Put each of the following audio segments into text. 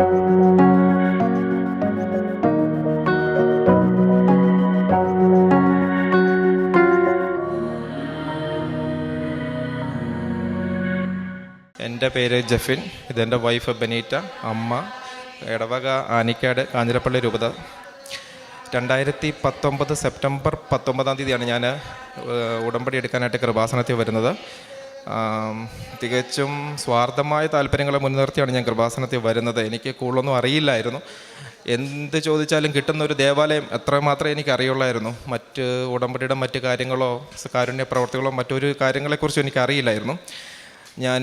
എന്റെ പേര് ജഫിൻ. ഇതെന്റെ വൈഫ് ബെനീറ്റ അമ്മ ഇടവക ആനിക്കാട് കാഞ്ഞിരപ്പള്ളി രൂപത. രണ്ടായിരത്തി പത്തൊമ്പത് സെപ്റ്റംബർ പത്തൊമ്പതാം തീയതിയാണ് ഞാൻ ഉടമ്പടി എടുക്കാനായിട്ട് കൃപാസനത്തിൽ വരുന്നത്. തികച്ചും സ്വാർത്ഥമായ താല്പര്യങ്ങളെ മുൻനിർത്തിയാണ് ഞാൻ കൃപാസനത്തിൽ വരുന്നത്. എനിക്ക് കൂടുതലൊന്നും അറിയില്ലായിരുന്നു. എന്ത് ചോദിച്ചാലും കിട്ടുന്ന ഒരു ദേവാലയം എത്ര മാത്രമേ എനിക്ക് അറിയുള്ളായിരുന്നു മറ്റ് ഉടമ്പടിയുടെ മറ്റ് കാര്യങ്ങളോ കാരുണ്യ പ്രവർത്തികളോ മറ്റൊരു കാര്യങ്ങളെക്കുറിച്ചും എനിക്ക് അറിയില്ലായിരുന്നു ഞാൻ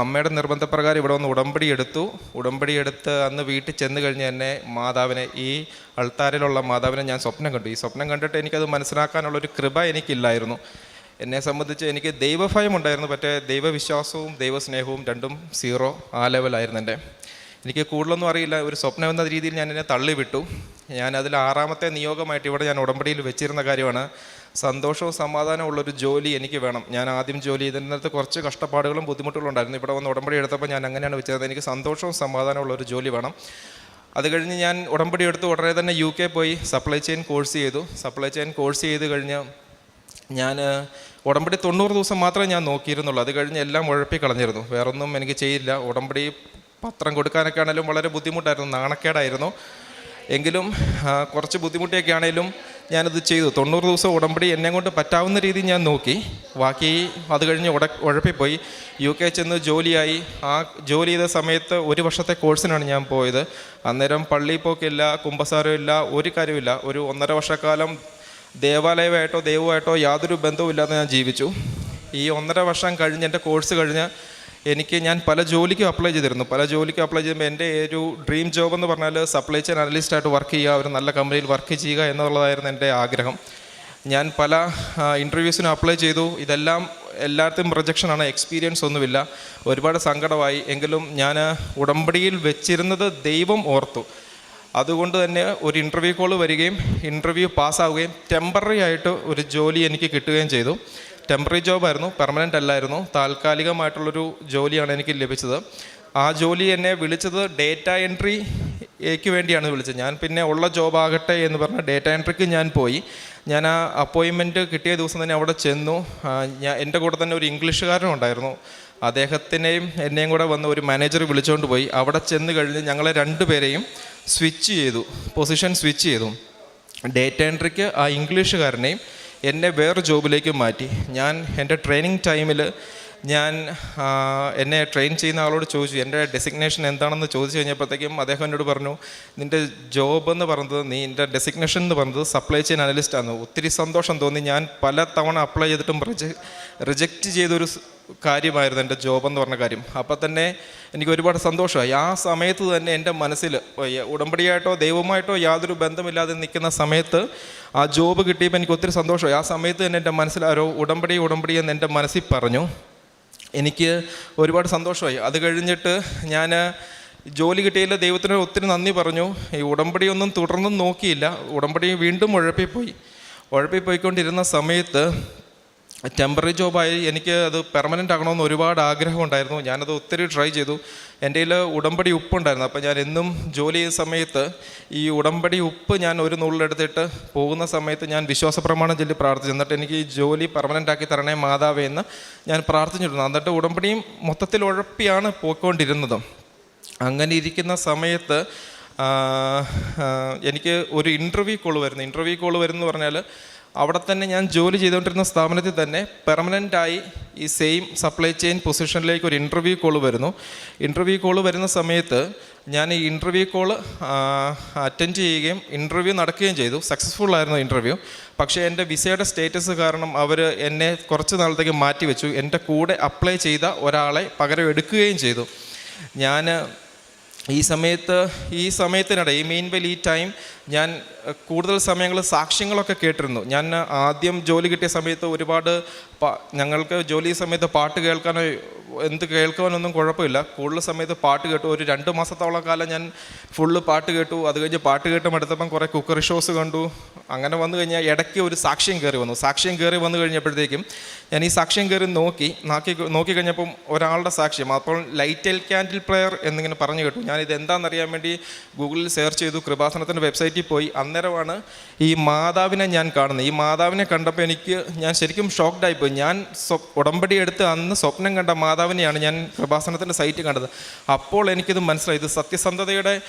അമ്മയുടെ നിർബന്ധപ്രകാരം ഇവിടെ വന്ന് ഉടമ്പടി എടുത്തു. ഉടമ്പടി എടുത്ത് അന്ന് വീട്ടിൽ ചെന്ന് കഴിഞ്ഞ് തന്നെ മാതാവിനെ ഈ അൾത്താരിലുള്ള മാതാവിനെ ഞാൻ സ്വപ്നം കണ്ടു. ഈ സ്വപ്നം കണ്ടിട്ട് എനിക്കത് മനസ്സിലാക്കാനുള്ള ഒരു കൃപ എനിക്കില്ലായിരുന്നു. എന്നെ സംബന്ധിച്ച് എനിക്ക് ദൈവഭയം ഉണ്ടായിരുന്നു. പക്ഷേ ദൈവവിശ്വാസവും ദൈവസ്നേഹവും രണ്ടും സീറോ ആ ലെവലായിരുന്നു എന്റെ. എനിക്ക് കൂടുതലൊന്നും അറിയില്ല. ഒരു സ്വപ്നം എന്ന രീതിയിൽ ഞാൻ എന്നെ തള്ളിവിട്ടു. ഞാൻ അതിൽ ആറാമത്തെ നിയോഗമായിട്ട് ഇവിടെ ഞാൻ ഉടമ്പടിയിൽ വെച്ചിരുന്ന കാര്യമാണ്. സന്തോഷവും സമാധാനവും ഉള്ളൊരു ജോലി എനിക്ക് വേണം. ഞാൻ ആദ്യം ജോലി ചെയ്തതിനകത്ത് കുറച്ച് കഷ്ടപ്പാടുകളും ബുദ്ധിമുട്ടുകളും ഉണ്ടായിരുന്നു. ഇവിടെ വന്ന് ഉടമ്പടി എടുത്തപ്പോൾ ഞാൻ അങ്ങനെയാണ് വെച്ചത്. എനിക്ക് സന്തോഷവും സമാധാനവും ഉള്ളൊരു ജോലി വേണം. അത് കഴിഞ്ഞ് ഞാൻ ഉടമ്പടി എടുത്ത് ഉടനെ തന്നെ യു കെ പോയി സപ്ലൈ ചെയിൻ കോഴ്സ് ചെയ്തു. സപ്ലൈ ചെയിൻ കോഴ്സ് ചെയ്ത് കഴിഞ്ഞ് ഞാൻ ഉടമ്പടി തൊണ്ണൂറ് ദിവസം മാത്രമേ ഞാൻ നോക്കിയിരുന്നുള്ളൂ. അത് കഴിഞ്ഞ് എല്ലാം ഉഴപ്പി കളഞ്ഞിരുന്നു. വേറൊന്നും എനിക്ക് ചെയ്യില്ല. ഉടമ്പടി പത്രം കൊടുക്കാനൊക്കെ ആണെങ്കിലും വളരെ ബുദ്ധിമുട്ടായിരുന്നു. നാണക്കേടായിരുന്നു. എങ്കിലും കുറച്ച് ബുദ്ധിമുട്ടിയൊക്കെ ആണെങ്കിലും ഞാനത് ചെയ്തു. തൊണ്ണൂറ് ദിവസം ഉടമ്പടി എന്നെ കൊണ്ട് പറ്റാവുന്ന രീതി ഞാൻ നോക്കി. ബാക്കി അത് കഴിഞ്ഞ് ഉട ഉഴപ്പിപ്പോയി. യു കെ ചെന്ന് ജോലിയായി. ആ ജോലി ചെയ്ത സമയത്ത് ഒരു വർഷത്തെ കോഴ്സിനാണ് ഞാൻ പോയത്. അന്നേരം പള്ളിയിൽ പോക്കില്ല കുമ്പസാരമില്ല ഒരു കാര്യമില്ല ഒരു ഒന്നര വർഷക്കാലം ദേവാലയമായിട്ടോ ദൈവമായിട്ടോ യാതൊരു ബന്ധവുമില്ലാതെ ഞാൻ ജീവിച്ചു. ഈ ഒന്നര വർഷം കഴിഞ്ഞ് എന്റെ കോഴ്സ് കഴിഞ്ഞ് എനിക്ക് ഞാൻ പല ജോലിക്കും അപ്ലൈ ചെയ്തിരുന്നു. പല ജോലിക്കും അപ്ലൈ ചെയ്യുമ്പോൾ എന്റെ ഒരു ഡ്രീം ജോബ് എന്ന് പറഞ്ഞാൽ സപ്ലൈ ചെയിൻ അനലിസ്റ്റായിട്ട് വർക്ക് ചെയ്യുക ഒരു നല്ല കമ്പനിയിൽ വർക്ക് ചെയ്യുക എന്നുള്ളതായിരുന്നു എന്റെ ആഗ്രഹം. ഞാൻ പല ഇന്റർവ്യൂസിനും അപ്ലൈ ചെയ്തു. ഇതെല്ലാം എല്ലായിടത്തും റിജക്ഷനാണ് എക്സ്പീരിയൻസ് ഒന്നുമില്ല. ഒരുപാട് സങ്കടമായി. എങ്കിലും ഞാൻ ഉടമ്പടിയിൽ വെച്ചിരുന്നത് ദൈവം ഓർത്തു. അതുകൊണ്ട് തന്നെ ഒരു ഇന്റർവ്യൂ കോൾ വരികയും ഇന്റർവ്യൂ പാസ്സാവുകയും ടെമ്പററി ആയിട്ട് ഒരു ജോലി എനിക്ക് കിട്ടുകയും ചെയ്തു. ടെമ്പററി ജോബായിരുന്നു പെർമനന്റ് അല്ലായിരുന്നു. താൽക്കാലികമായിട്ടുള്ളൊരു ജോലിയാണ് എനിക്ക് ലഭിച്ചത്. ആ ജോലി എന്നെ വിളിച്ചത് ഡേറ്റ എൻട്രിക്ക് വേണ്ടിയാണ് വിളിച്ചത്. ഞാൻ പിന്നെ ഉള്ള ജോബ് ആകട്ടെ എന്ന് പറഞ്ഞ ഡേറ്റ എൻട്രിക്ക് ഞാൻ പോയി. ഞാൻ ആ അപ്പോയിൻമെന്റ് കിട്ടിയ ദിവസം തന്നെ അവിടെ ചെന്നു. ഞാൻ എന്റെ കൂടെ തന്നെ ഒരു ഇംഗ്ലീഷുകാരനും ഉണ്ടായിരുന്നു അദ്ദേഹത്തിനെയും എന്നെയും കൂടെ വന്ന് ഒരു മാനേജർ വിളിച്ചുകൊണ്ട് പോയി. അവിടെ ചെന്ന് കഴിഞ്ഞ് ഞങ്ങളെ രണ്ടുപേരെയും സ്വിച്ച് ചെയ്തു. പൊസിഷൻ സ്വിച്ച് ചെയ്തു. ഡേറ്റ എൻട്രിക്ക് ആ ഇംഗ്ലീഷുകാരനെയും എന്നെ വേറെ ജോബിലേക്ക് മാറ്റി. ഞാൻ എന്റെ ട്രെയിനിങ് ടൈമിൽ ഞാൻ എന്നെ ട്രെയിൻ ചെയ്യുന്ന ആളോട് ചോദിച്ചു എന്റെ ഡെസിഗ്നേഷൻ എന്താണെന്ന് ചോദിച്ചു കഴിഞ്ഞപ്പോഴത്തേക്കും അദ്ദേഹം എന്നോട് പറഞ്ഞു നിന്റെ ജോബ് എന്ന് പറഞ്ഞത് നീ എന്റെ ഡെസിഗ്നേഷൻ എന്ന് പറഞ്ഞത് സപ്ലൈ ചെയിൻ അനലിസ്റ്റ് ആണ് ഒത്തിരി സന്തോഷം തോന്നി. ഞാൻ പല തവണ അപ്ലൈ ചെയ്തിട്ടും റിജക്റ്റ് ചെയ്തൊരു കാര്യമായിരുന്നു എന്റെ ജോബ് എന്ന് പറഞ്ഞ കാര്യം. അപ്പോൾ തന്നെ എനിക്ക് ഒരുപാട് സന്തോഷമായി. ആ സമയത്ത് തന്നെ എന്റെ മനസ്സിൽ ഉടമ്പടിയായിട്ടോ ദൈവമായിട്ടോ യാതൊരു ബന്ധമില്ലാതെ നിൽക്കുന്ന സമയത്ത് ആ ജോബ് കിട്ടിയപ്പോൾ എനിക്ക് ഒത്തിരി സന്തോഷമായി. ആ സമയത്ത് തന്നെ എന്റെ മനസ്സിൽ ആരോ ഉടമ്പടി ഉടമ്പടി എന്ന് എന്റെ മനസ്സിൽ പറഞ്ഞു. എനിക്ക് ഒരുപാട് സന്തോഷമായി. അത് കഴിഞ്ഞിട്ട് ഞാൻ ജോലി കിട്ടിയില്ല ദൈവത്തിന് ഒത്തിരി നന്ദി പറഞ്ഞു. ഈ ഉടമ്പടി ഒന്നും തുടർന്നും നോക്കിയില്ല. ഉടമ്പടി വീണ്ടും ഉഴപ്പിപ്പോയി. ഉഴപ്പിപ്പോയിക്കൊണ്ടിരുന്ന സമയത്ത് ടെമ്പററി ജോബായി എനിക്ക് അത് പെർമനന്റ് ആകണമെന്ന് ഒരുപാട് ആഗ്രഹം ഉണ്ടായിരുന്നു. ഞാനത് ഒത്തിരി ട്രൈ ചെയ്തു. എന്റെ കയ്യിൽ ഉടമ്പടി ഉപ്പുണ്ടായിരുന്നു. അപ്പോൾ ഞാൻ എന്നും ജോലി ചെയ്യുന്ന സമയത്ത് ഈ ഉടമ്പടി ഉപ്പ് ഞാൻ ഒരു നുള്ളിലെടുത്തിട്ട് പോകുന്ന സമയത്ത് ഞാൻ വിശ്വാസ പ്രമാണം ചൊല്ലി പ്രാർത്ഥിച്ചു. എന്നിട്ട് എനിക്ക് ഈ ജോലി പെർമനന്റ് ആക്കി തരണേ മാതാവേ എന്ന് ഞാൻ പ്രാർത്ഥിച്ചിരുന്നു. എന്നിട്ട് ഉടമ്പടിയും മൊത്തത്തിൽ ഉഴപ്പിയാണ് പോയിക്കൊണ്ടിരുന്നത്. അങ്ങനെ ഇരിക്കുന്ന സമയത്ത് എനിക്ക് ഒരു ഇന്റർവ്യൂ കോൾ വരുന്നു. ഇന്റർവ്യൂ കോൾ വരുന്നു പറഞ്ഞാൽ അവിടെ തന്നെ ഞാൻ ജോലി ചെയ്തുകൊണ്ടിരുന്ന സ്ഥാപനത്തിൽ തന്നെ പെർമനന്റായി ഈ സെയിം സപ്ലൈ ചെയിൻ പൊസിഷനിലേക്ക് ഒരു ഇന്റർവ്യൂ കോൾ വരുന്നു. ഇന്റർവ്യൂ കോൾ വരുന്ന സമയത്ത് ഞാൻ ഈ ഇന്റർവ്യൂ കോൾ അറ്റൻഡ് ചെയ്യുകയും ഇന്റർവ്യൂ നടക്കുകയും ചെയ്തു. സക്സസ്ഫുൾ ആയിരുന്നു ഇന്റർവ്യൂ പക്ഷേ എന്റെ വിസയുടെ സ്റ്റേറ്റസ് കാരണം അവർ എന്നെ കുറച്ച് നാളത്തേക്ക് മാറ്റി വെച്ചു എന്റെ കൂടെ അപ്ലൈ ചെയ്ത ഒരാളെ പകരം എടുക്കുകയും ചെയ്തു. ഞാൻ ഈ സമയത്ത് ഈ സമയത്തിനിടെ ഈ മെയിൻ വെൽ ഈ ടൈം ഞാൻ കൂടുതൽ സമയങ്ങൾ സാക്ഷ്യങ്ങളൊക്കെ കേട്ടിരുന്നു. ഞാൻ ആദ്യം ജോലി കിട്ടിയ സമയത്ത് ഒരുപാട് ഞങ്ങൾക്ക് ജോലി സമയത്ത് പാട്ട് കേൾക്കാനോ എന്ത് കേൾക്കാനൊന്നും കുഴപ്പമില്ല. കൂടുതൽ സമയത്ത് പാട്ട് കേട്ടു. ഒരു രണ്ട് മാസത്തോളം കാലം ഞാൻ ഫുള്ള് പാട്ട് കേട്ടു. അത് കഴിഞ്ഞ് പാട്ട് കേട്ടും എടുത്തപ്പം കുറേ കുക്കറി ഷോസ് കണ്ടു. അങ്ങനെ വന്നു കഴിഞ്ഞാൽ ഇടയ്ക്ക് ഒരു സാക്ഷ്യം കയറി വന്നു. സാക്ഷ്യം കയറി വന്നു കഴിഞ്ഞപ്പോഴത്തേക്കും ഞാൻ ഈ സാക്ഷ്യം കയറി നോക്കി നോക്കി നോക്കി കഴിഞ്ഞപ്പം ഒരാളുടെ സാക്ഷ്യം അപ്പോൾ ലൈറ്റ് എൽ ക്യാൻഡിൽ പ്ലെയർ എന്നിങ്ങനെ പറഞ്ഞു കേട്ടു. ഞാൻ ഞാൻ ഇത് എന്താണെന്നറിയാൻ വേണ്ടി ഗൂഗിളിൽ സെർച്ച് ചെയ്തു കൃപാസനത്തിന്റെ വെബ്സൈറ്റിൽ പോയി. അന്നേരമാണ് ഈ മാതാവിനെ ഞാൻ കാണുന്നത്. ഈ മാതാവിനെ കണ്ടപ്പോൾ എനിക്ക് ഞാൻ ശരിക്കും ഷോക്ക്ഡ് ആയിപ്പോയി ഞാൻ ഉടമ്പടി എടുത്ത് അന്ന് സ്വപ്നം കണ്ട മാതാവിനെയാണ് ഞാൻ കൃപാസനത്തിന്റെ സൈറ്റ് കണ്ടത്. അപ്പോൾ എനിക്കിത് മനസ്സിലായി. ഇത് സത്യസന്ധതയുടെ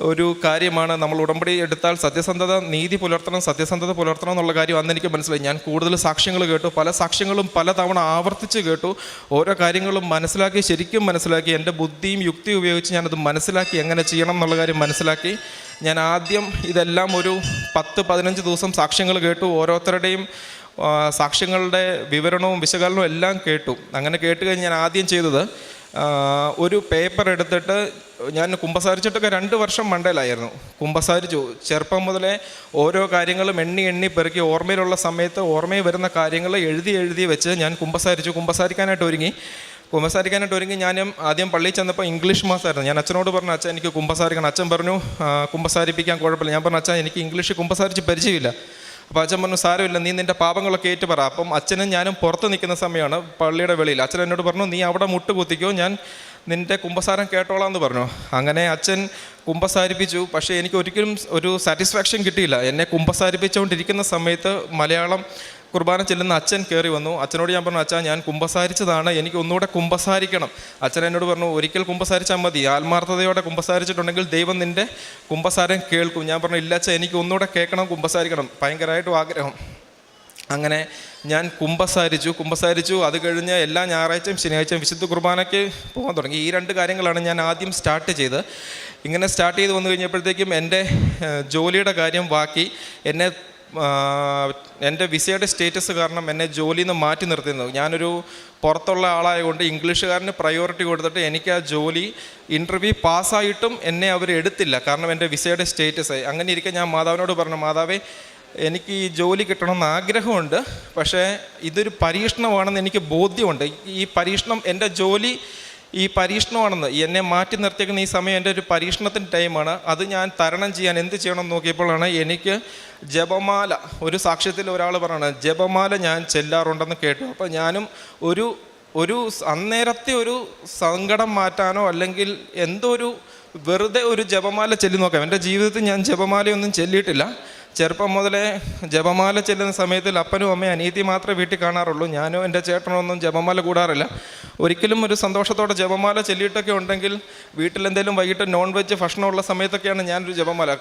ഒരു കാര്യമാണ് നമ്മൾ ഉടമ്പടി എടുത്താൽ സത്യസന്ധത നീതി പുലർത്തണം സത്യസന്ധത പുലർത്തണം എന്നുള്ള കാര്യം അന്ന് എനിക്ക് മനസ്സിലായി. ഞാൻ കൂടുതൽ സാക്ഷ്യങ്ങൾ കേട്ടു. പല സാക്ഷ്യങ്ങളും പല തവണ ആവർത്തിച്ച് കേട്ടു. ഓരോ കാര്യങ്ങളും മനസ്സിലാക്കി ശരിക്കും മനസ്സിലാക്കി എന്റെ ബുദ്ധിയും യുക്തിയും ഉപയോഗിച്ച് ഞാനത് മനസ്സിലാക്കി എങ്ങനെ ചെയ്യണം എന്നുള്ള കാര്യം മനസ്സിലാക്കി. ഞാൻ ആദ്യം ഇതെല്ലാം ഒരു പത്ത് പതിനഞ്ച് ദിവസം സാക്ഷ്യങ്ങൾ കേട്ടു. ഓരോരുത്തരുടെയും സാക്ഷ്യങ്ങളുടെ വിവരണവും വിശകലനവും എല്ലാം കേട്ടു. അങ്ങനെ കേട്ട് കഴിഞ്ഞ് ഞാൻ ആദ്യം ചെയ്തത് ഒരു പേപ്പർ എടുത്തിട്ട് ഞാൻ കുമ്പസാരിച്ചിട്ടൊക്കെ രണ്ട് വർഷം മണ്ടയിലായിരുന്നു കുമ്പസാരിച്ചു ചെറുപ്പം മുതലേ ഓരോ കാര്യങ്ങളും എണ്ണി എണ്ണി പെറുക്കി ഓർമ്മയിലുള്ള സമയത്ത് ഓർമ്മയിൽ വരുന്ന കാര്യങ്ങൾ എഴുതി എഴുതി വെച്ച് ഞാൻ കുമ്പസാരിച്ചു. കുമ്പസാരിക്കാനായിട്ട് ഒരുങ്ങി. കുമ്പസാരിക്കാനായിട്ട് ഒരുങ്ങി ഞാൻ ആദ്യം പള്ളിയിൽ ചെന്നപ്പോൾ ഇംഗ്ലീഷ് മാസമായിരുന്നു ഞാൻ അച്ഛനോട് പറഞ്ഞു അച്ഛൻ എനിക്ക് കുമ്പസാരിക്കണം. അച്ഛൻ പറഞ്ഞു "ആ, കുമ്പസാരിപ്പിക്കാൻ കുഴപ്പമില്ല. ഞാൻ പറഞ്ഞു അച്ഛൻ എനിക്ക് ഇംഗ്ലീഷ് കുമ്പസാരിച്ച് പരിചയമില്ല. അപ്പോൾ അച്ഛൻ പറഞ്ഞു സാരമില്ല നീ നിന്റെ പാപങ്ങളൊക്കെ ഏറ്റു പറ. അപ്പം അച്ഛനും ഞാനും പുറത്ത് നിൽക്കുന്ന സമയമാണ് പള്ളിയുടെ വെളിയിൽ. അച്ഛൻ എന്നോട് പറഞ്ഞു നീ അവിടെ മുട്ട് കുത്തിക്കോ ഞാൻ നിന്റെ കുമ്പസാരം കേട്ടോളാം എന്ന് പറഞ്ഞു. അങ്ങനെ അച്ഛൻ കുമ്പസാരിപ്പിച്ചു. പക്ഷേ എനിക്ക് ഒരിക്കലും ഒരു സാറ്റിസ്ഫാക്ഷൻ കിട്ടിയില്ല. എന്നെ കുമ്പസാരിപ്പിച്ചുകൊണ്ടിരിക്കുന്ന സമയത്ത് മലയാളം കുർബാന ചെല്ലുന്ന അച്ഛൻ കയറി വന്നു. അച്ഛനോട് ഞാൻ പറഞ്ഞു അച്ഛാ ഞാൻ കുമ്പസാരിച്ചതാണ്. എനിക്ക് ഒന്നുകൂടെ കുമ്പസാരിക്കണം. അച്ഛൻ എന്നോട് പറഞ്ഞു ഒരിക്കൽ കുമ്പസാരിച്ചാൽ മതി. ആത്മാർത്ഥതയോടെ കുമ്പസാരിച്ചിട്ടുണ്ടെങ്കിൽ ദൈവം നിന്റെ കുമ്പസാരം കേൾക്കും. ഞാൻ പറഞ്ഞു ഇല്ല അച്ഛാ എനിക്ക് ഒന്നുകൂടെ കേൾക്കണം കുമ്പസാരിക്കണം. ഭയങ്കരമായിട്ടും ആഗ്രഹം. അങ്ങനെ ഞാൻ കുമ്പസാരിച്ചു കുമ്പസാരിച്ചു. അത് കഴിഞ്ഞ് എല്ലാ ഞായറാഴ്ചയും ശനിയാഴ്ചയും വിശുദ്ധ കുർബാനയ്ക്ക് പോകാൻ തുടങ്ങി. ഈ രണ്ട് കാര്യങ്ങളാണ് ഞാൻ ആദ്യം സ്റ്റാർട്ട് ചെയ്ത് ഇങ്ങനെ സ്റ്റാർട്ട് ചെയ്ത് വന്നു കഴിഞ്ഞപ്പോഴത്തേക്കും എന്റെ ജോലിയുടെ കാര്യം ബാക്കി. എന്നെ എന്റെ വിസയുടെ സ്റ്റേറ്റസ് കാരണം എന്നെ ജോലിയിൽ നിന്ന് മാറ്റി നിർത്തിയിരുന്നു. ഞാനൊരു പുറത്തുള്ള ആളായതുകൊണ്ട് ഇംഗ്ലീഷുകാരന് പ്രയോറിറ്റി കൊടുത്തിട്ട് എനിക്ക് ആ ജോലി ഇന്റർവ്യൂ പാസ്സായിട്ടും എന്നെ അവർ എടുത്തില്ല. കാരണം എന്റെ വിസയുടെ സ്റ്റേറ്റസ് അങ്ങനെ ഇരിക്കെ ഞാൻ മാതാവിനോട് പറഞ്ഞു മാതാവേ എനിക്ക് ഈ ജോലി കിട്ടണമെന്ന് ആഗ്രഹമുണ്ട് പക്ഷേ ഇതൊരു പരീക്ഷണമാണെന്ന് എനിക്ക് ബോധ്യമുണ്ട്. ഈ പരീക്ഷണം എന്റെ ജോലി ഈ പരീക്ഷണമാണെന്ന് എന്നെ മാറ്റി നിർത്തിയേക്കുന്ന ഈ സമയം എന്റെ ഒരു പരീക്ഷണത്തിന്റെ ടൈമാണ്. അത് ഞാൻ തരണം ചെയ്യാൻ എന്ത് ചെയ്യണമെന്ന് നോക്കിയപ്പോഴാണ് എനിക്ക് ജപമാല ഒരു സാക്ഷ്യത്തിൽ ഒരാൾ പറയണത് ജപമാല ഞാൻ ചെല്ലാറുണ്ടെന്ന് കേട്ടു. അപ്പോൾ ഞാനും ഒരു ഒരു അന്നേരത്തെ ഒരു സങ്കടം മാറ്റാനോ അല്ലെങ്കിൽ എന്തോ ഒരു വെറുതെ ഒരു ജപമാല ചെല്ലി നോക്കാം എന്റെ ജീവിതത്തിൽ ഞാൻ ജപമാലയൊന്നും ചെല്ലിയിട്ടില്ല. ചെറുപ്പം മുതലേ ജപമാല ചെല്ലുന്ന സമയത്തിൽ അപ്പനും അമ്മയും അനീതി മാത്രമേ വീട്ടിൽ കാണാറുള്ളൂ. ഞാനോ എന്റെ ചേട്ടനോ ഒന്നും ജപമാല കൂടാറില്ല. ഒരിക്കലും ഒരു സന്തോഷത്തോടെ ജപമാല ചെല്ലിയിട്ടൊക്കെ ഉണ്ടെങ്കിൽ വീട്ടിലെന്തെങ്കിലും വൈകിട്ട് നോൺ വെജ് ഭക്ഷണമുള്ള സമയത്തൊക്കെയാണ് ഞാനൊരു ജപമാല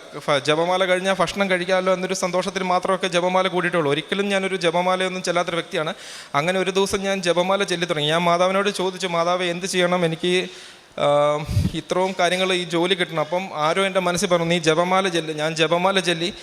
ജപമാല കഴിഞ്ഞാൽ ഭക്ഷണം കഴിക്കാമല്ലോ എന്നൊരു സന്തോഷത്തിൽ മാത്രമൊക്കെ ജപമാല കൂടിയിട്ടുള്ളൂ. ഒരിക്കലും ഞാനൊരു ജപമാലയൊന്നും ചെല്ലാത്തൊരു വ്യക്തിയാണ്. അങ്ങനെ ഒരു ദിവസം ഞാൻ ജപമാല ചെല്ലി തുടങ്ങി. ഞാൻ മാതാവിനോട് ചോദിച്ചു മാതാവ് എന്ത് ചെയ്യണം? എനിക്ക് ഇത്രയും കാര്യങ്ങൾ ഈ ജോലി കിട്ടണം. അപ്പം ആരോ എന്റെ മനസ്സിൽ പറഞ്ഞു നീ ജപമാല ചെല്ലി. ഞാൻ ജപമാല ചെല്ലി.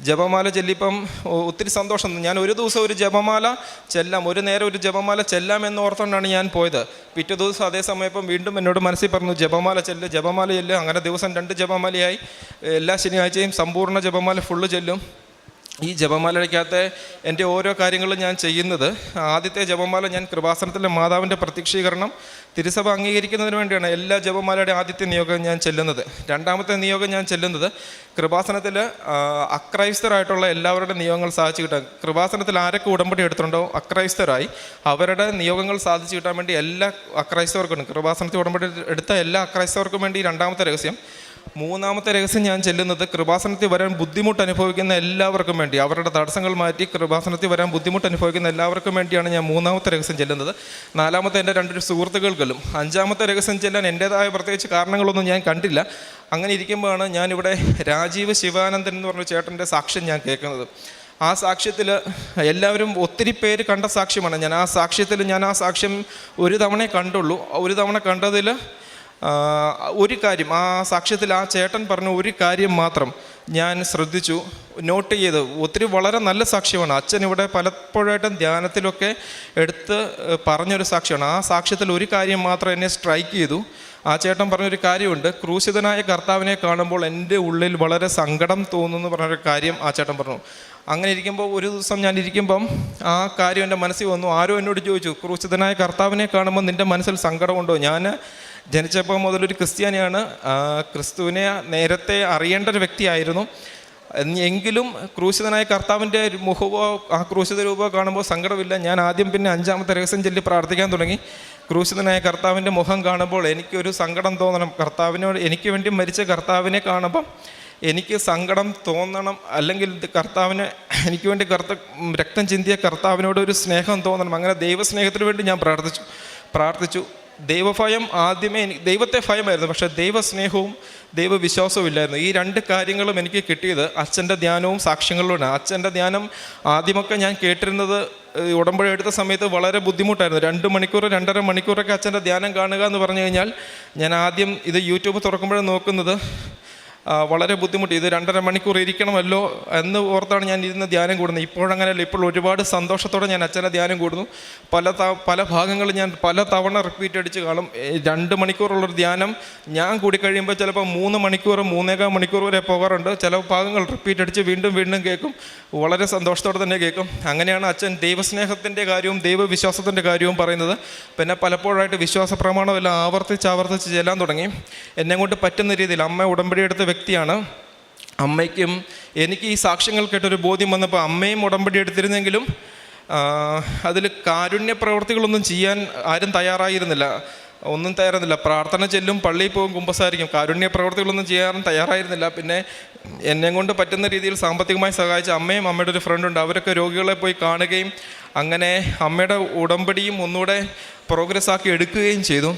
ജപമാല ചെല്ലിപ്പം ഒത്തിരി സന്തോഷം. ഞാൻ ഒരു ദിവസം ഒരു ജപമാല ചെല്ലാം ഒരു നേരം ഒരു ജപമാല ചെല്ലാം എന്ന് ഓർത്തുകൊണ്ടാണ് ഞാൻ പോയത്. പിറ്റേ ദിവസം അതേ സമയം ഇപ്പം വീണ്ടും എന്നോട് മനസ്സിൽ പറഞ്ഞു ജപമാല ചെല്ല് ജപമാല ചെല്ല്. അങ്ങനെ ദിവസം രണ്ട് ജപമാലയായി. എല്ലാ ശനിയാഴ്ചയും സമ്പൂർണ ജപമാല ഫുള്ള് ചെല്ലും. ഈ ജപമാലയ്ക്കകത്ത് എന്റെ ഓരോ കാര്യങ്ങളും ഞാൻ ചെയ്യുന്നത്. ആദ്യത്തെ ജപമാല ഞാൻ കൃപാസനത്തിലെ മാതാവിന്റെ പ്രത്യക്ഷീകരണം തിരുസഭ അംഗീകരിക്കുന്നതിന് വേണ്ടിയാണ് എല്ലാ ജപമാലയുടെ ആദ്യത്തെ നിയോഗം ഞാൻ ചെല്ലുന്നത്. രണ്ടാമത്തെ നിയോഗം ഞാൻ ചെല്ലുന്നത് കൃപാസനത്തിൽ അക്രൈസ്തരായിട്ടുള്ള എല്ലാവരുടെ നിയോഗങ്ങൾ സാധിച്ചു കിട്ടാൻ. കൃപാസനത്തിൽ ആരൊക്കെ ഉടമ്പടി എടുത്തിട്ടുണ്ടോ അക്രൈസ്തരായി. അവരുടെ നിയോഗങ്ങൾ സാധിച്ചു കിട്ടാൻ വേണ്ടി എല്ലാ അക്രൈസ്തവർക്കും കൃപാസനത്തിൽ ഉടമ്പടി എടുത്ത എല്ലാ അക്രൈസ്തവർക്കും വേണ്ടി രണ്ടാമത്തെ രഹസ്യം. മൂന്നാമത്തെ രഹസ്യം ഞാൻ ചെല്ലുന്നത് കൃപാസനത്തിൽ വരാൻ ബുദ്ധിമുട്ട് അനുഭവിക്കുന്ന എല്ലാവർക്കും വേണ്ടി. അവരുടെ തടസ്സങ്ങൾ മാറ്റി കൃപാസനത്തിൽ വരാൻ ബുദ്ധിമുട്ട് അനുഭവിക്കുന്ന എല്ലാവർക്കും വേണ്ടിയാണ് ഞാൻ മൂന്നാമത്തെ രഹസ്യം ചെല്ലുന്നത്. നാലാമത്തെ എന്റെ രണ്ട് സുഹൃത്തുക്കൾക്കും അഞ്ചാമത്തെ രഹസ്യം ചെല്ലാൻ എന്റേതായ പ്രത്യേകിച്ച് കാരണങ്ങളൊന്നും ഞാൻ കണ്ടില്ല. അങ്ങനെ ഇരിക്കുമ്പോഴാണ് ഞാനിവിടെ രാജീവ് ശിവാനന്ദൻ എന്ന് പറഞ്ഞ ചേട്ടന്റെ സാക്ഷ്യം ഞാൻ കേൾക്കുന്നത്. ആ സാക്ഷ്യത്തിൽ എല്ലാവരും ഒത്തിരി പേര് കണ്ട സാക്ഷ്യമാണ്. ഞാൻ ആ സാക്ഷ്യത്തിൽ ഞാൻ ആ സാക്ഷ്യം ഒരു തവണ കണ്ടുള്ളൂ. ഒരു തവണ കണ്ടതിൽ ഒരു കാര്യം ആ സാക്ഷ്യത്തിൽ ആ ചേട്ടൻ പറഞ്ഞ ഒരു കാര്യം മാത്രം ഞാൻ ശ്രദ്ധിച്ചു. നോട്ട് ചെയ്ത്. ഒത്തിരി വളരെ നല്ല സാക്ഷ്യമാണ്. അച്ഛൻ ഇവിടെ പലപ്പോഴായിട്ടും ധ്യാനത്തിലൊക്കെ എടുത്ത് പറഞ്ഞൊരു സാക്ഷ്യമാണ്. ആ സാക്ഷ്യത്തിൽ ഒരു കാര്യം മാത്രം എന്നെ സ്ട്രൈക്ക് ചെയ്തു. ആ ചേട്ടൻ പറഞ്ഞൊരു കാര്യമുണ്ട്. ക്രൂശിതനായ കർത്താവിനെ കാണുമ്പോൾ എന്റെ ഉള്ളിൽ വളരെ സങ്കടം തോന്നുന്നു പറഞ്ഞൊരു കാര്യം ആ ചേട്ടൻ പറഞ്ഞു. അങ്ങനെ ഇരിക്കുമ്പോൾ ഒരു ദിവസം ഞാൻ ഇരിക്കുമ്പം ആ കാര്യം എന്റെ മനസ്സിൽ വന്നു. ആരോ എന്നോട് ചോദിച്ചു ക്രൂശിതനായ കർത്താവിനെ കാണുമ്പോൾ നിന്റെ മനസ്സിൽ സങ്കടമുണ്ടോ? ഞാൻ ജനിച്ചപ്പോൾ മുതലൊരു ക്രിസ്ത്യാനിയാണ്. ക്രിസ്തുവിനെ നേരത്തെ അറിയേണ്ട ഒരു വ്യക്തിയായിരുന്നു. എങ്കിലും ക്രൂശിതനായ കർത്താവിന്റെ മുഖമോ ആ ക്രൂശിത രൂപമോ കാണുമ്പോൾ സങ്കടമില്ല. ഞാൻ ആദ്യം പിന്നെ അഞ്ചാമത്തെ രഹസ്യം ചൊല്ലി പ്രാർത്ഥിക്കാൻ തുടങ്ങി. ക്രൂശിതനായ കർത്താവിന്റെ മുഖം കാണുമ്പോൾ എനിക്കൊരു സങ്കടം തോന്നണം. കർത്താവിനോട് എനിക്ക് വേണ്ടി മരിച്ച കർത്താവിനെ കാണുമ്പം എനിക്ക് സങ്കടം തോന്നണം. അല്ലെങ്കിൽ കർത്താവിന് എനിക്ക് വേണ്ടി കർത്ത രക്തം ചിന്തിയ കർത്താവിനോട് ഒരു സ്നേഹം തോന്നണം. അങ്ങനെ ദൈവസ്നേഹത്തിന് വേണ്ടി ഞാൻ പ്രാർത്ഥിച്ചു. പ്രാർത്ഥിച്ചു. ദൈവഭയം ആദ്യമേ എനിക്ക് ദൈവത്തെ ഭയമായിരുന്നു പക്ഷേ ദൈവസ്നേഹവും ദൈവവിശ്വാസവും ഇല്ലായിരുന്നു ഈ രണ്ട് കാര്യങ്ങളും എനിക്ക് കിട്ടിയത് അച്ഛന്റെ ധ്യാനവും സാക്ഷ്യങ്ങളിലൂടെ. അച്ഛന്റെ ധ്യാനം ആദ്യമൊക്കെ ഞാൻ കേട്ടിരുന്നത് ഉടമ്പഴ എടുത്ത സമയത്ത് വളരെ ബുദ്ധിമുട്ടായിരുന്നു. രണ്ട് മണിക്കൂർ രണ്ടര മണിക്കൂറൊക്കെ അച്ഛന്റെ ധ്യാനം കാണുക എന്ന് പറഞ്ഞു കഴിഞ്ഞാൽ ഞാൻ ആദ്യം ഇത് യൂട്യൂബ് തുറക്കുമ്പോഴേ നോക്കുന്നത്. വളരെ ബുദ്ധിമുട്ട്. ഇത് രണ്ടര മണിക്കൂർ ഇരിക്കണമല്ലോ എന്ന് ഓർത്താണ് ഞാൻ ഇരുന്ന് ധ്യാനം കൂടുന്നത്. ഇപ്പോഴങ്ങനെയല്ല ഇപ്പോൾ ഒരുപാട് സന്തോഷത്തോടെ ഞാൻ അച്ഛനെ ധ്യാനം കൂടുന്നു. പല പല ഭാഗങ്ങൾ ഞാൻ പല തവണ റിപ്പീറ്റ് അടിച്ച് കാണും. രണ്ട് മണിക്കൂറുള്ളൊരു ധ്യാനം ഞാൻ കൂടി കഴിയുമ്പോൾ ചിലപ്പോൾ മൂന്ന് മണിക്കൂർ മൂന്നേകാൽ മണിക്കൂർ വരെ പോകാറുണ്ട്. ചില ഭാഗങ്ങൾ റിപ്പീറ്റ് അടിച്ച് വീണ്ടും വീണ്ടും കേൾക്കും. വളരെ സന്തോഷത്തോടെ തന്നെ കേൾക്കും. അങ്ങനെയാണ് അച്ഛൻ ദൈവസ്നേഹത്തിന്റെ കാര്യവും ദൈവവിശ്വാസത്തിന്റെ കാര്യവും പറയുന്നത്. പിന്നെ പലപ്പോഴായിട്ട് വിശ്വാസ പ്രമാണമെല്ലാം ആവർത്തിച്ച് ആവർത്തിച്ച് ചെല്ലാൻ തുടങ്ങി. എന്നെ കൊണ്ട് പറ്റുന്ന രീതിയിൽ അമ്മ ഉടമ്പടി എടുത്ത വ്യക്തിയാണ്. അമ്മയ്ക്കും എനിക്ക് ഈ സാക്ഷ്യങ്ങൾ കേട്ടൊരു ബോധ്യം വന്നപ്പോൾ അമ്മയും ഉടമ്പടി എടുത്തിരുന്നെങ്കിലും അതിൽ കാരുണ്യ പ്രവർത്തികളൊന്നും ചെയ്യാൻ ആരും തയ്യാറായിരുന്നില്ല. ഒന്നും തയ്യാറുന്നില്ല പ്രാർത്ഥന ചെല്ലും പള്ളിയിൽ പോകും കുമ്പസാരിക്കും. കാരുണ്യ പ്രവർത്തികളൊന്നും ചെയ്യാൻ തയ്യാറായിരുന്നില്ല. പിന്നെ എന്നെ കൊണ്ട് പറ്റുന്ന രീതിയിൽ സാമ്പത്തികമായി സഹായിച്ച അമ്മയും അമ്മയുടെ ഒരു ഫ്രണ്ടുണ്ട് അവരൊക്കെ രോഗികളെ പോയി കാണുകയും അങ്ങനെ അമ്മയുടെ ഉടമ്പടിയും ഒന്നുകൂടെ പ്രോഗ്രസ് ആക്കി എടുക്കുകയും ചെയ്തു.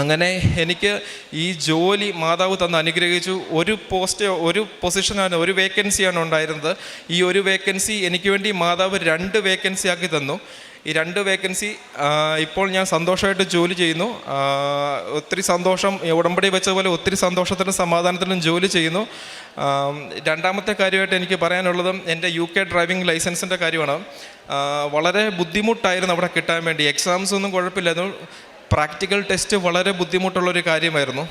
അങ്ങനെ എനിക്ക് ഈ ജോലി മാതാവ് തന്ന് അനുഗ്രഹിച്ചു. ഒരു പോസ്റ്റ് ഒരു പൊസിഷനാണ് ഒരു വേക്കൻസിയാണ് ഉണ്ടായിരുന്നത്. ഈ ഒരു വേക്കൻസി എനിക്ക് വേണ്ടി മാതാവ് രണ്ട് വേക്കൻസി ആക്കി തന്നു. ഈ രണ്ട് വേക്കൻസി ഇപ്പോൾ ഞാൻ സന്തോഷമായിട്ട് ജോലി ചെയ്യുന്നു. ഒത്തിരി സന്തോഷം ഉടമ്പടി വെച്ച പോലെ ഒത്തിരി സന്തോഷത്തിനും സമാധാനത്തിനും ജോലി ചെയ്യുന്നു. രണ്ടാമത്തെ കാര്യമായിട്ട് എനിക്ക് പറയാനുള്ളതും എന്റെ യു കെ ഡ്രൈവിംഗ് ലൈസൻസിന്റെ കാര്യമാണ്. വളരെ ബുദ്ധിമുട്ടായിരുന്നു അവിടെ കിട്ടാൻ വേണ്ടി. എക്സാംസ് ഒന്നും കുഴപ്പമില്ലായിരുന്നു. പ്രാക്ടിക്കൽ ടെസ്റ്റ് വളരെ ബുദ്ധിമുട്ടുള്ളൊരു കാര്യമായിരുന്നു.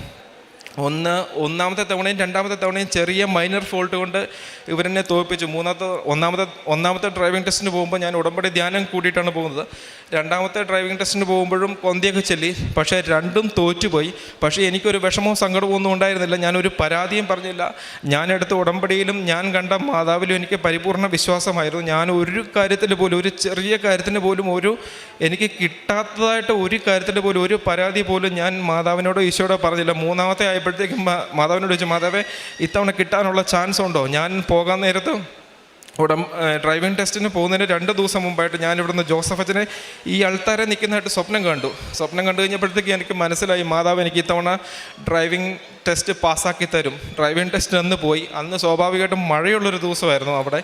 ഒന്ന് ഒന്നാമത്തെ തവണയും രണ്ടാമത്തെ തവണയും ചെറിയ മൈനർ ഫോൾട്ട് കൊണ്ട് ഇവരെന്നെ തോൽപ്പിച്ചു. മൂന്നാമത്തെ ഒന്നാമത്തെ ഒന്നാമത്തെ ഡ്രൈവിംഗ് ടെസ്റ്റിന് പോകുമ്പോൾ ഞാൻ ഉടമ്പടി ധ്യാനം കൂടിയിട്ടാണ് പോകുന്നത്. രണ്ടാമത്തെ ഡ്രൈവിംഗ് ടെസ്റ്റിന് പോകുമ്പോഴും കൊന്തിയൊക്കെ ചെല്ലി. പക്ഷേ രണ്ടും തോറ്റുപോയി. പക്ഷേ എനിക്കൊരു വിഷമവും സങ്കടവും ഒന്നും ഉണ്ടായിരുന്നില്ല. ഞാനൊരു പരാതിയും പറഞ്ഞില്ല. ഞാനെടുത്ത ഉടമ്പടിയിലും ഞാൻ കണ്ട മാതാവിലും എനിക്ക് പരിപൂർണ വിശ്വാസമായിരുന്നു. ഞാൻ ഒരു കാര്യത്തിൽ പോലും ഒരു ചെറിയ കാര്യത്തിന് പോലും ഒരു എനിക്ക് കിട്ടാത്തതായിട്ട് ഒരു കാര്യത്തിൽ പോലും ഒരു പരാതി പോലും ഞാൻ മാതാവിനോടോ ഈശോടോ പറഞ്ഞില്ല. മൂന്നാമത്തെ ആയപ്പോഴത്തേക്കും മാധവനോട് ചോദിച്ചു മാധവേ ഇത്തവണ കിട്ടാനുള്ള ചാൻസ് ഉണ്ടോ? ഞാൻ പോകാൻ നേരത്ത് ഉടം ഡ്രൈവിംഗ് ടെസ്റ്റിന് പോകുന്നതിന് രണ്ട് ദിവസം മുമ്പായിട്ട് ഞാൻ ഇവിടുന്ന് ജോസഫ് അച്ഛനെ ഈ അൾത്താരെ നിൽക്കുന്നതായിട്ട് സ്വപ്നം കണ്ടു. സ്വപ്നം കണ്ടു കഴിഞ്ഞപ്പോഴത്തേക്ക് എനിക്ക് മനസ്സിലായി മാതാവ് എനിക്ക് ഇത്തവണ ഡ്രൈവിംഗ് ടെസ്റ്റ് പാസ്സാക്കി തരും. ഡ്രൈവിംഗ് ടെസ്റ്റ് അന്ന് പോയി. അന്ന് സ്വാഭാവികമായിട്ടും മഴയുള്ളൊരു ദിവസമായിരുന്നു അവിടെ.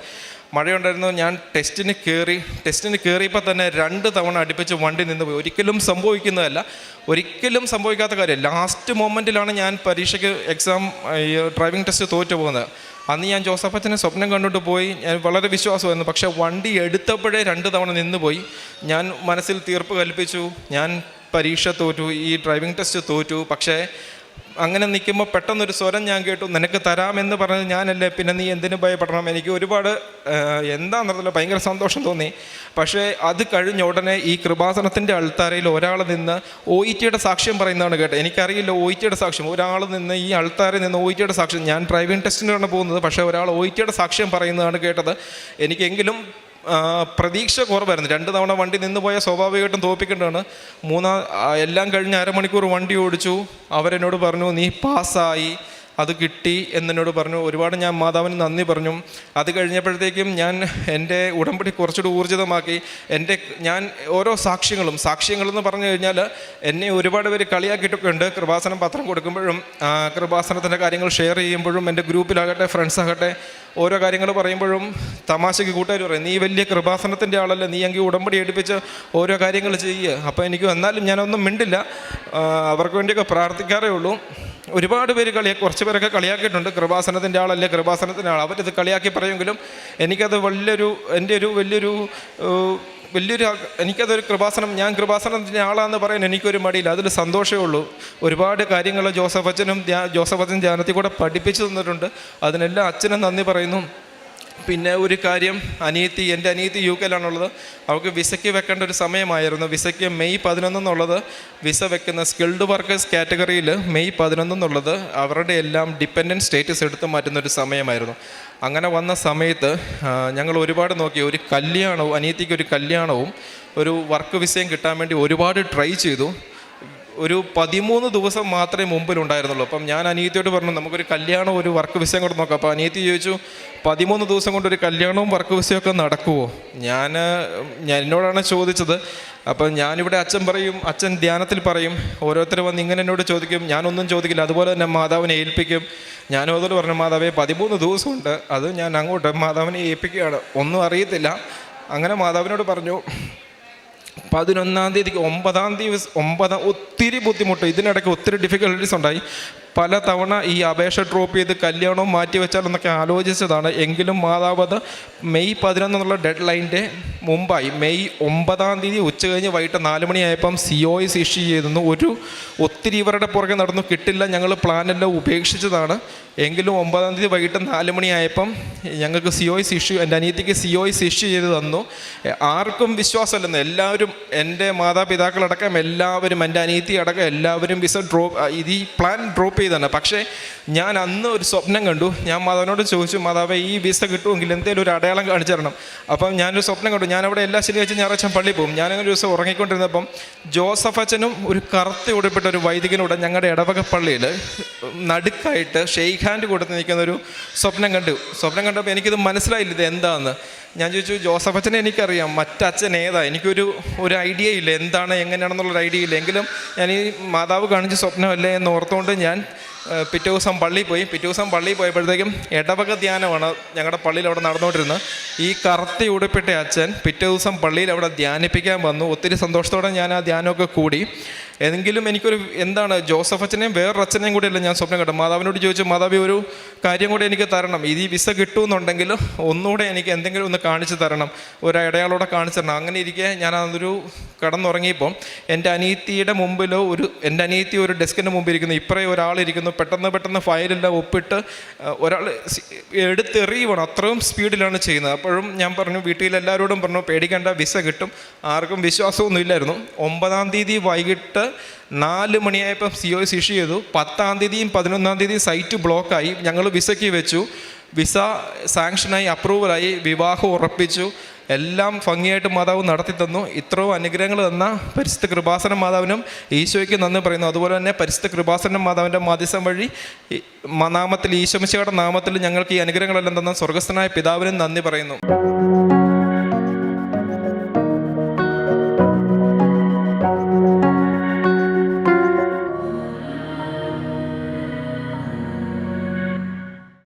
മഴയുണ്ടായിരുന്നു ഞാൻ ടെസ്റ്റിന് കയറി ടെസ്റ്റിന് കയറിയപ്പോൾ തന്നെ രണ്ട് തവണ അടുപ്പിച്ച് വണ്ടി നിന്ന് പോയി. ഒരിക്കലും സംഭവിക്കുന്നതല്ല ഒരിക്കലും സംഭവിക്കാത്ത കാര്യം. ലാസ്റ്റ് മൊമെന്റിലാണ് ഞാൻ പരീക്ഷയ്ക്ക് എക്സാം ഡ്രൈവിംഗ് ടെസ്റ്റ് തോറ്റു പോകുന്നത് അന്ന് ഞാൻ ജോസഫച്ചനെ സ്വപ്നം കണ്ടിട്ട് പോയി. ഞാൻ വളരെ വിശ്വാസമായിരുന്നു. പക്ഷേ വണ്ടി എടുത്തപ്പോഴേ രണ്ട് തവണ നിന്നുപോയി. ഞാൻ മനസ്സിൽ തീർപ്പ് കൽപ്പിച്ചു. ഞാൻ പരീക്ഷ തോറ്റു. ഈ ഡ്രൈവിംഗ് ടെസ്റ്റ് തോറ്റു. പക്ഷേ അങ്ങനെ നിൽക്കുമ്പോൾ പെട്ടെന്നൊരു സ്വരം ഞാൻ കേട്ടു നിനക്ക് തരാമെന്ന് പറഞ്ഞ് ഞാനല്ലേ? പിന്നെ നീ എന്തിനു ഭയപ്പെടണം? എനിക്ക് ഒരുപാട് എന്താണെന്നറിയില്ല ഭയങ്കര സന്തോഷം തോന്നി. പക്ഷേ അത് കഴിഞ്ഞ ഉടനെ ഈ കൃപാസനത്തിന്റെ അൾത്താരയിൽ ഒരാൾ നിന്ന് ഒ ഇ ടിയുടെ സാക്ഷ്യം പറയുന്നതാണ് കേട്ടത്. എനിക്കറിയില്ല ഒ ഇ ടിയുടെ സാക്ഷ്യം. ഒരാൾ നിന്ന് ഈ അൾത്താരയിൽ നിന്ന് ഒ ഇ ടിയുടെ സാക്ഷ്യം ഞാൻ ഡ്രൈവിംഗ് ടെസ്റ്റിനാണ് പോകുന്നത് പക്ഷേ ഒരാൾ ഒ ഇ ടിയുടെ സാക്ഷ്യം പറയുന്നതാണ് കേട്ടത്. എനിക്കെങ്കിലും പ്രതീക്ഷ കുറവായിരുന്നു. രണ്ട് തവണ വണ്ടി നിന്ന് പോയാൽ സ്വാഭാവികമായിട്ടും തോപ്പിക്കേണ്ടതാണ്. മൂന്നാ എല്ലാം കഴിഞ്ഞ് അരമണിക്കൂർ വണ്ടി ഓടിച്ചു. അവരെന്നോട് പറഞ്ഞു നീ പാസ്സായി. അത് കിട്ടി. എന്നെന്നോട് പറഞ്ഞു. ഒരുപാട് ഞാൻ മാതാവിന് നന്ദി പറഞ്ഞു. അത് കഴിഞ്ഞപ്പോഴത്തേക്കും ഞാൻ എന്റെ ഉടമ്പടി കുറച്ചുകൂടി ഊർജിതമാക്കി. എന്റെ ഞാൻ ഓരോ സാക്ഷ്യങ്ങളും സാക്ഷ്യങ്ങളെന്ന് പറഞ്ഞു കഴിഞ്ഞാൽ എന്നെ ഒരുപാട് പേര് കളിയാക്കിയിട്ടൊക്കെ ഉണ്ട് കൃപാസനം പത്രം കൊടുക്കുമ്പോഴും കൃപാസനത്തിന്റെ കാര്യങ്ങൾ ഷെയർ ചെയ്യുമ്പോഴും എന്റെ ഗ്രൂപ്പിലാകട്ടെ ഫ്രണ്ട്സ് ആകട്ടെ ഓരോ കാര്യങ്ങൾ പറയുമ്പോഴും തമാശയ്ക്ക് കൂട്ടുകാർ പറയും നീ വലിയ കൃപാസനത്തിന്റെ ആളല്ലേ നീ എങ്കിൽ ഉടമ്പടി എടുപ്പിച്ച് ഓരോ കാര്യങ്ങൾ ചെയ്യുക. അപ്പോൾ എനിക്ക് എന്നാലും ഞാനൊന്നും മിണ്ടില്ല. അവർക്ക് വേണ്ടിയൊക്കെ പ്രാർത്ഥിക്കാറേ ഉള്ളൂ. ഒരുപാട് പേര് കളിയാ കുറച്ച് പേരൊക്കെ കളിയാക്കിയിട്ടുണ്ട്. കൃപാസനത്തിന്റെ ആളല്ലേ കൃപാസനത്തിന്റെ ആൾ അവരിത് കളിയാക്കി പറയുമെങ്കിലും എനിക്കത് വലിയൊരു എന്റെ ഒരു വലിയൊരു വലിയൊരു എനിക്കതൊരു കൃപാസനം ഞാൻ കൃപാസനത്തിന്റെ ആളാന്ന് പറയാൻ എനിക്കൊരു മടിയില്ല. അതിൽ സന്തോഷമേ ഉള്ളൂ. ഒരുപാട് കാര്യങ്ങൾ ജോസഫ് അച്ഛനും ജോസഫ് അച്ഛൻ ധ്യാനത്തിൽ കൂടെ പഠിപ്പിച്ചു തന്നിട്ടുണ്ട്. അതിനെല്ലാം അച്ഛനും നന്ദി പറയുന്നു. പിന്നെ ഒരു കാര്യം അനിയത്തി എന്റെ അനിയത്തി യു കെയിലാണുള്ളത്. അവൾക്ക് വിസയ്ക്ക് വെക്കേണ്ട ഒരു സമയമായിരുന്നു. വിസയ്ക്ക് മെയ് പതിനൊന്നെന്നുള്ളത് വിസ വെക്കുന്ന സ്കിൽഡ് വർക്കേഴ്സ് കാറ്റഗറിയിൽ മെയ് പതിനൊന്നെന്നുള്ളത് അവരുടെ എല്ലാം ഡിപ്പെൻഡന്റ് സ്റ്റേറ്റസ് എടുത്ത് മാറ്റുന്ന ഒരു സമയമായിരുന്നു. അങ്ങനെ വന്ന സമയത്ത് ഞങ്ങൾ ഒരുപാട് നോക്കി. ഒരു കല്യാണവും അനിയത്തിക്ക് ഒരു കല്യാണവും ഒരു വർക്ക് വിസയും കിട്ടാൻ വേണ്ടി ഒരുപാട് ട്രൈ ചെയ്തു. ഒരു പതിമൂന്ന് ദിവസം മാത്രമേ മുമ്പിലുണ്ടായിരുന്നുള്ളൂ അപ്പം ഞാൻ അനിയത്തിയോട് പറഞ്ഞു നമുക്കൊരു കല്യാണം ഒരു വർക്ക് വിസയും കൂടെ നോക്കാം. അപ്പോൾ അനിയത്തി ചോദിച്ചു പതിമൂന്ന് ദിവസം കൊണ്ട് ഒരു കല്യാണവും വർക്ക് വിസയും ഒക്കെ നടക്കുമോ ഞാൻ ഞാൻ എന്നോടാണ് ചോദിച്ചത്. അപ്പം ഞാനിവിടെ അച്ഛൻ പറയും അച്ഛൻ ധ്യാനത്തിൽ പറയും ഓരോരുത്തർ വന്ന് ഇങ്ങനെ എന്നോട് ചോദിക്കും ഞാനൊന്നും ചോദിക്കില്ല അതുപോലെ തന്നെ മാതാവിനെ ഏൽപ്പിക്കും. ഞാനും അതുപോലെ പറഞ്ഞു മാതാവേ പതിമൂന്ന് ദിവസമുണ്ട് അത് ഞാൻ അങ്ങോട്ട് മാതാവിനെ ഏൽപ്പിക്കുകയാണ് ഒന്നും അറിയത്തില്ല. അങ്ങനെ മാതാവിനോട് പറഞ്ഞു പതിനൊന്നാം തീയതിക്ക് ഒമ്പതാം തീയതി ഒമ്പതാം ഒത്തിരി ബുദ്ധിമുട്ട്. ഇതിനിടയ്ക്ക് ഒത്തിരി ഡിഫിക്കൽട്ടീസ് ഉണ്ടായി. പല തവണ ഈ അപേക്ഷ ഡ്രോപ്പ് ചെയ്ത് കല്യാണവും മാറ്റി വെച്ചാലെന്നൊക്കെ ആലോചിച്ചതാണ്. എങ്കിലും മാതാവത് മെയ് പതിനൊന്നുള്ള ഡെഡ് ലൈന്റെ മുമ്പായി മെയ് ഒമ്പതാം തീയതി ഉച്ച കഴിഞ്ഞ് വൈകിട്ട് നാല് മണിയായപ്പം സി ഒ എസ് ഇഷ്യൂ ചെയ്തിരുന്നു ഒരു ഒത്തിരി ഇവരുടെ പുറകെ നടന്നു കിട്ടില്ല. ഞങ്ങൾ പ്ലാനെല്ലാം ഉപേക്ഷിച്ചതാണ്. എങ്കിലും ഒമ്പതാം തീയതി വൈകിട്ട് നാല് മണിയായപ്പം ഞങ്ങൾക്ക് സി ഒ എസ് ഇഷ്യൂ എന്റെ അനിയത്തിക്ക് സി ഒ എസ് ഇഷ്യൂ ചെയ്ത് തന്നു. ആർക്കും വിശ്വാസമല്ലെന്ന് എല്ലാവരും എന്റെ മാതാപിതാക്കളടക്കം എല്ലാവരും എന്റെ അനിയത്തി അടക്കം എല്ലാവരും വിസ ഡ്രോപ്പ് ഇത് ഈ പ്ലാൻ ഡ്രോപ്പ് ചെയ്താണ് പക്ഷേ ഞാൻ അന്ന് ഒരു സ്വപ്നം കണ്ടു. ഞാൻ മാതാവിനോട് ചോദിച്ചു മാതാവ് ഈ വിസ കിട്ടുമെങ്കിൽ എന്തെങ്കിലും ഒരു അടയാളം കാണിച്ചു തരണം. അപ്പം ഞാനൊരു സ്വപ്നം കണ്ടു. ഞാൻ അവിടെ എല്ലാ ശനിയാഴ്ച ഞായറാഴ്ച പള്ളി പോകും. ഞാനങ്ങനെ ഒരു ദിവസം ഉറങ്ങിക്കൊണ്ടിരുന്നപ്പം ജോസഫ് അച്ഛനും ഒരു കറുത്ത ഉടുപ്പിട്ട ഒരു വൈദികനൂടെ ഞങ്ങളുടെ ഇടവക പള്ളിയിൽ നടുക്കായിട്ട് ഷെയ്ഖ് ഹാൻഡ് കൊടുത്ത് നിൽക്കുന്ന ഒരു സ്വപ്നം കണ്ടു. സ്വപ്നം കണ്ടപ്പോൾ എനിക്കിത് മനസ്സിലായില്ല ഇത് എന്താണെന്ന് ഞാൻ ചോദിച്ചു ജോസഫ് അച്ഛനെ എനിക്കറിയാം. മറ്റച്ഛൻ ഏതാ? എനിക്കൊരു ഒരു ഐഡിയ ഇല്ല. എന്താണ്? എങ്ങനെയാണെന്നുള്ളൊരു ഐഡിയ ഇല്ല. എങ്കിലും ഞാൻ ഈ മാതാവ് കാണിച്ച സ്വപ്നമല്ലേ എന്ന് ഓർത്തുകൊണ്ട് ഞാൻ പിറ്റേ ദിവസം പള്ളിയിൽ പോയി. പിറ്റേ ദിവസം പള്ളിയിൽ പോയപ്പോഴത്തേക്കും ഇടവക ധ്യാനമാണ് ഞങ്ങളുടെ പള്ളിയിൽ അവിടെ നടന്നുകൊണ്ടിരുന്നത് ഈ കറുത്തി ഉടുപ്പിട്ട അച്ഛൻ പിറ്റേ ദിവസം പള്ളിയിൽ അവിടെ ധ്യാനിപ്പിക്കാൻ വന്നു. ഒത്തിരി സന്തോഷത്തോടെ ഞാൻ ആ ധ്യാനമൊക്കെ കൂടി. എങ്കിലും എനിക്കൊരു എന്താണ് ജോസഫ് അച്ഛനെയും വേറൊരു അച്ഛനെയും കൂടിയല്ല ഞാൻ സ്വപ്നം കണ്ടത്? മാതാവിനോട് ചോദിച്ചു മാതാവി ഒരു കാര്യം കൂടി എനിക്ക് തരണം. ഇത് ഈ വിസ കിട്ടുമെന്നുണ്ടെങ്കിൽ ഒന്നുകൂടെ എനിക്ക് എന്തെങ്കിലും ഒന്ന് കാണിച്ചു തരണം. ഒരു അടയാളോടെ കാണിച്ചു തരണം. അങ്ങനെ ഇരിക്കെ ഞാൻ അതൊരു കടന്നുറങ്ങിയപ്പോൾ എന്റെ അനിയത്തിയുടെ മുമ്പിലോ ഒരു എന്റെ അനിയത്തി ഒരു ഡെസ്കിന്റെ മുമ്പിൽ ഇരിക്കുന്നു. ഇപ്പറേ ഒരാളിരിക്കുന്നു പെട്ടെന്ന് പെട്ടെന്ന് ഫയലെല്ലാം ഒപ്പിട്ട് ഒരാൾ എടുത്തെറിയുവാണ്. അത്രയും സ്പീഡിലാണ് ചെയ്യുന്നത്. അപ്പോഴും ഞാൻ പറഞ്ഞു വീട്ടിലെല്ലാവരോടും പറഞ്ഞു പേടിക്കേണ്ട വിസ കിട്ടും. ആർക്കും വിശ്വാസമൊന്നും ഇല്ലായിരുന്നു. ഒമ്പതാം തീയതി വൈകിട്ട് നാല് മണിയായപ്പം സി ഒ ഇഷ്യൂ ചെയ്തു. പത്താം തീയതിയും പതിനൊന്നാം തീയതിയും സൈറ്റ് ബ്ലോക്കായി ഞങ്ങൾ വിസയ്ക്ക് വെച്ചു. വിസ സാങ്ഷനായി അപ്രൂവലായി വിവാഹം ഉറപ്പിച്ചു. എല്ലാം ഭംഗിയായിട്ട് മാതാവ് നടത്തി തന്നു. ഇത്രയും അനുഗ്രഹങ്ങൾ തന്ന പരിശുദ്ധ കൃപാസന മാതാവിനും ഈശോയ്ക്ക് നന്ദി പറയുന്നു. അതുപോലെ തന്നെ പരിശുദ്ധ കൃപാസന മാതാവിന്റെ മാധ്യസം വഴി നാമത്തിൽ ഈശോമിശയുടെ നാമത്തിൽ ഞങ്ങൾക്ക് ഈ അനുഗ്രഹങ്ങളെല്ലാം തന്ന സ്വർഗസ്ഥനായ പിതാവിനും നന്ദി പറയുന്നു.